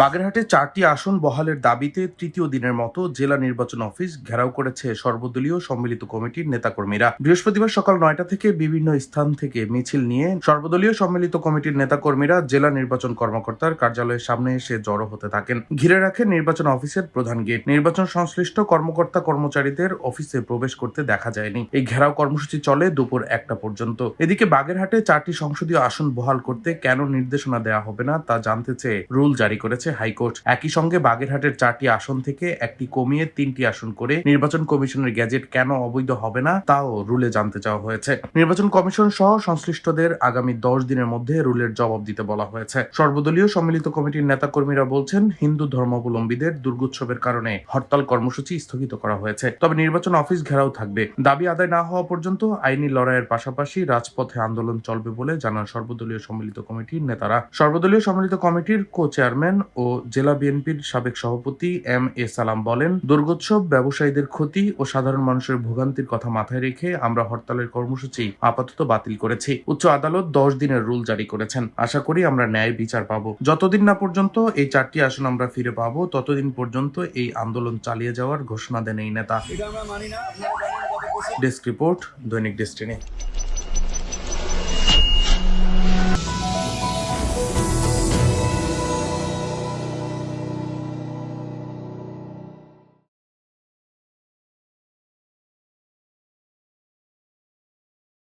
বাগেরহাটে চারটি আসন বহালের দাবিতে তৃতীয় দিনের মতো জেলা নির্বাচন অফিস ঘেরাও করেছে সর্বদলীয় সম্মিলিত কমিটির নেতাকর্মীরা। বৃহস্পতিবার সকাল নয়টা থেকে বিভিন্ন স্থান থেকে মিছিল নিয়ে সর্বদলীয় সম্মিলিত কমিটির নেতাকর্মীরা জেলা নির্বাচন কর্মকর্তার কার্যালয়ের সামনে এসে জড়ো হতে থাকেন। ঘিরে রাখে নির্বাচন অফিসের প্রধান গেট। নির্বাচন সংশ্লিষ্ট কর্মকর্তা কর্মচারীদের অফিসে প্রবেশ করতে দেখা যায়নি। এই ঘেরাও কর্মসূচি চলে দুপুর একটা পর্যন্ত। এদিকে বাগেরহাটে চারটি সংসদীয় আসন বহাল করতে কেন নির্দেশনা দেওয়া হবে না তা জানতে চেয়ে রুল জারি করেছে হাইকোর্ট। একই সঙ্গে বাগেরহাটের চারটি আসন থেকে একটি কমিয়ে তিনটি আসন করে নির্বাচন কমিশনের গ্যাজেট কেন অবৈধ হবে না, তাও রুলে জানতে চাওয়া হয়েছে। নির্বাচন কমিশন সহ সংশ্লিষ্টদের আগামী দশ দিনের মধ্যে রুলের জবাব দিতে বলা হয়েছে। সর্বদলীয় সম্মিলিত কমিটির নেতাকর্মীরা বলছেন, হিন্দু ধর্মাবলম্বীদের দুর্গোৎসবের কারণে হরতাল কর্মসূচি স্থগিত করা হয়েছে। তবে নির্বাচন অফিস ঘেরাও থাকবে। দাবি আদায় না হওয়া পর্যন্ত আইনি লড়াইয়ের পাশাপাশি রাজপথে আন্দোলন চলবে বলে জানান সর্বদলীয় সম্মিলিত কমিটির নেতারা। সর্বদলীয় সম্মিলিত কমিটির কো চেয়ারম্যান ও জেলা বিএনপির সাবেক সভাপতি এম এ সালাম বলেন দুর্গোৎসব ব্যবসায়ীদের ক্ষতি ও সাধারণ মানুষের ভোগান্তির কথা মাথায় রেখে আমরা হরতালের কর্মসূচি আপাতত বাতিল করেছি। উচ্চ আদালত দশ দিনের রুল জারি করেছেন। আশা করি আমরা ন্যায় বিচার পাবো। যতদিন না পর্যন্ত এই চারটি আসন আমরা ফিরে পাবো ততদিন পর্যন্ত এই আন্দোলন চালিয়ে যাওয়ার ঘোষণা দেন এই নেতা। Desk report Dainik Destiny.